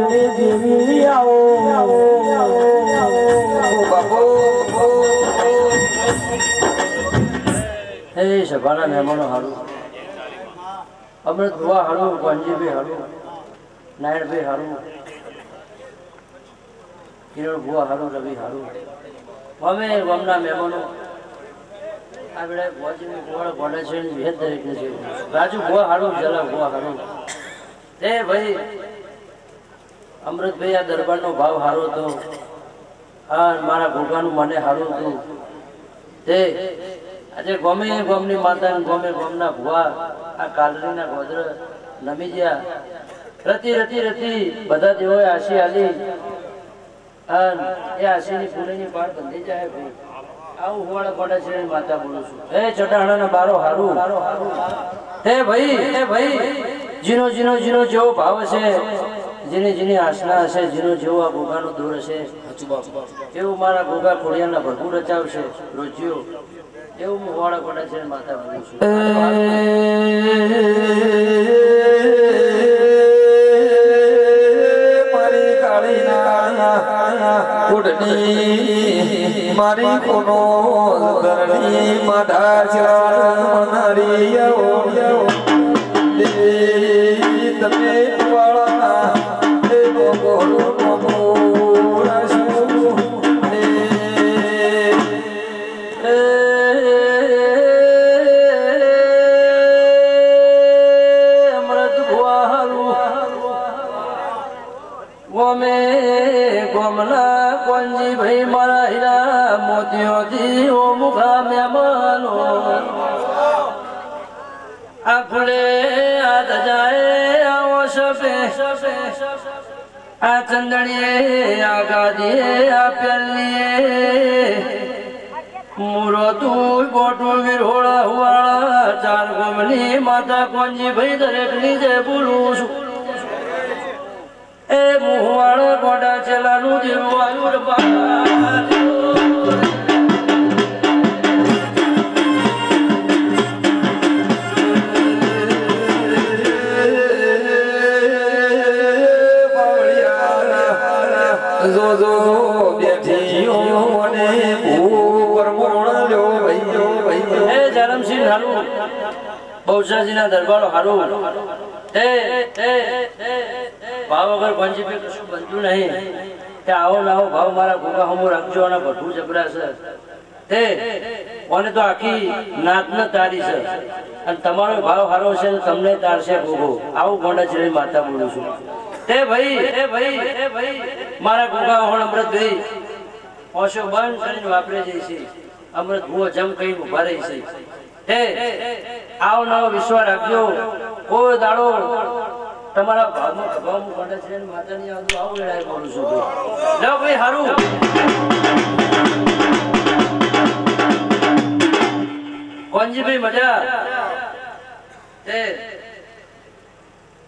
કૂટની દેવી આવો એ સભાના મહેમાનો હારું અમૃત ભુવા હારું ગંજીભાઈ હારું નારાયણભાઈ હારું કિરણ ભુવા હારું રવિ હારું અમે ગામના મહેમાનો દરેકને છે રાજુ ભુવા હારું જલા ભુવા હારું એ ભાઈ અમૃતભાઈ, આ દરબારનો ભાવ હારો હતો. હા, મારા ભોગાનું મને હારું હતું. તે આજે ગમે ગમની માતા ગમે ગમના ભુવા, આ કાલરીના ગોદર નમી ગયા. રતી રતી રતી, બધા દેવોએ આશી આલી. એ આશીની ફૂલેની પાર બંધી જાય ભાઈ આવું હોવાળા પડે છે માતા બોલું છું. એ ચટાણાના બારો હારું. હે ભાઈ હે ભાઈ, જીનો જીનો જીનો જેવો ભાવ હશે જેની જેની આસના હશે, જેનો જેવો આ ગોગાનો દૂર હશે. એવું મારા ગોગા ખોડિયાના ભરપૂર રચાવશે. રોજ્યો. એવું હું વાળા પડે છે માતા બોલું છું. મારી કોનો કુડની માધા કોનો મનારી માધા ચારનારી ભાઈ મારા હીરા મોતીઓથી ઓ મુખા મહેમાનો. આ ફૂલે આ ચંદણીએ આ ગાદીએ આ પેલીએ મુરો તું ગોટું વિરહોળા, હુવાળા, ચાર ગોમની માતા કોંજી ભાઈ દરેક નીચે બોલું છું. એ મુહવાળા ગોડા ચેલાનું દેવું આવ્યું રે બા. જો જો, બેઠીઓ મને ભૂપર મોણલ્યો ભઈયો ભઈયો હે ધરમસિંહ હારું. બહુશાજીના દરબારો હારું. એ હે ભાવ વગર પંચીપી કશું બનતું નહીં? તે આવો લાવો ભાવ મારા ગોગા હમો રાખજો અને બધું જબરા છે હે કોને તો આખી નાતને તારી છે. અને તમારો ભાવ સારો છે તો તમને તારશે ગોગો. આવું ગોંડા ચડી માતા બોલું છું. હે ભાઈ હે ભાઈ હે ભાઈ, મારા ગોગા હોણ અમૃતભાઈ ઓશો બંધ કરીને વાપરે જઈ છે. અમૃત ભૂવો જમ કઈ ઊભા રહી છે. હે આવો નવો વિશ્વાસ રાખજો. કોઈ દાડો તમારા ભાવમાં ભાવમાં પડે છે માતાની આવતું આવું વેળાએ ભાઈ. ભાઈ હારું. મજા?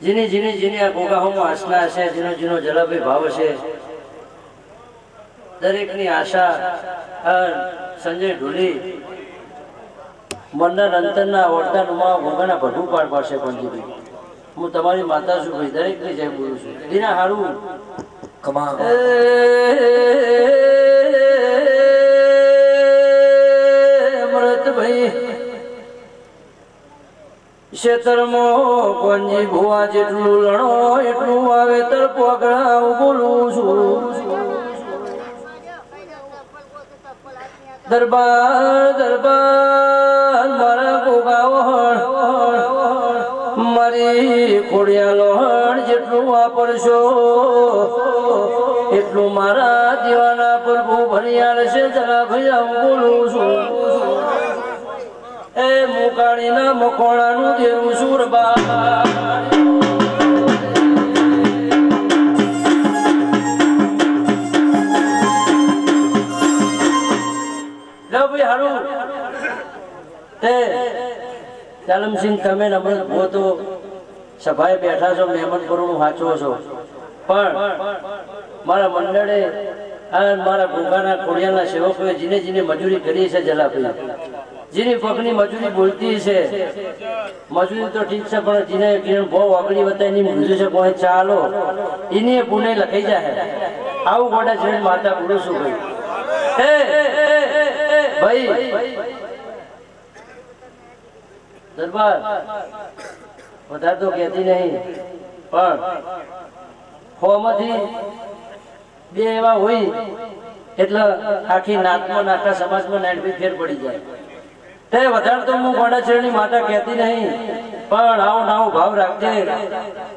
જીની જીની જીની આ ગોગાહોમાં આસના હશે, જીનો જીનો જલાભાઈ ભાવ હશે. દરેકની આશા સંજય ઢોલી. મનના અંતરના ઓળતા નુમા ગોગાના ભડું પાડ પાડશે કોંજીભાઈ હું તમારી માતા છું ભાઈ દરેકની જય બોલું છું. દીના હારું. કમા અમૃત ભાઈ ક્ષેત્રમાં કોંજી ભુવા જેટલું લણો એટલું વાવેતર પોગળા હું બોલું છું. દરબાર દરબાર મારા ગોગાવણ મારી ખોડિયાલો હણ જેટલું વાપરશો, એટલું મારા દીવાના પ્રભુ ભણિયાળ છે, જરા ભૈયા હું બોલું છું. એ મુકાણીના મકોણાનું દેવું સુરબા ચાલમસિંહ તમે નમ્ર હો તો સભાએ બેઠા છો, મહેમાન કરું વાંચો છો. પણ મારા મંડળે મારા ભૂગાના ખોડિયાના સેવકોએ જીને જીને મજૂરી કરી છે જલાપી. જેની પગની મજૂરી બોલતી છે. મજૂરી તો ઠીક છે, પણ જીને કિરણ બહુ આગળી વતા એની મૃત્યુ છે કોઈ ચાલો. એની પુણે લખાઈ જાય આવું ગોડા છે માતા બોલું શું એ ભાઈ. દરબાર વધારે તો કહેતી નહીં, પણ હોમાંથી બે એવા હોય, એટલે આખી નાતમાં, આખા સમાજમાં નાનબી ફેર પડી જાય. તે વધારે તો હું ગોડાચરણની માતા કહેતી નહીં, પણ આવો નાવો ભાવ રાખજે.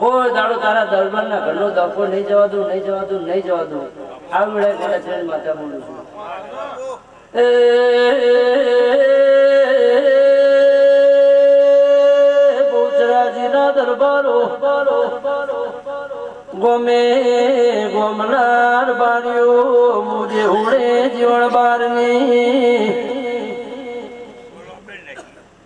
કોઈ દાડો તારા દરબારના ઘરનો દફો નહીં જવા દઉં, નહીં જવા દઉં, નહીં જવા દઉં. આ વેળાએ ગોડાચરણની માતા બોલું છું. બહુચરાજીના દરબારો ગોમે ગોમનાર બારીઓ મુજે ઉડે જીવણ બારની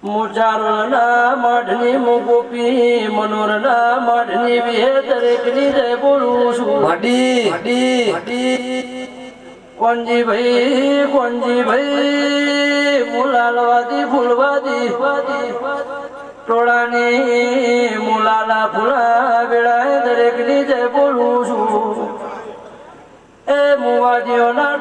મુચારોના માઢની મુગોપી મનોરના માઢની વિહે દરેકની જય બોલું છું માડી માડી માડી કોણજી ભાઈ કોણજી ભાઈ મુલાલવાદી ફૂલવાદી ટોળાની મુલાલા ફૂલા વેળાએ દરેક જય બોલું છું. એ મુવાજીઓના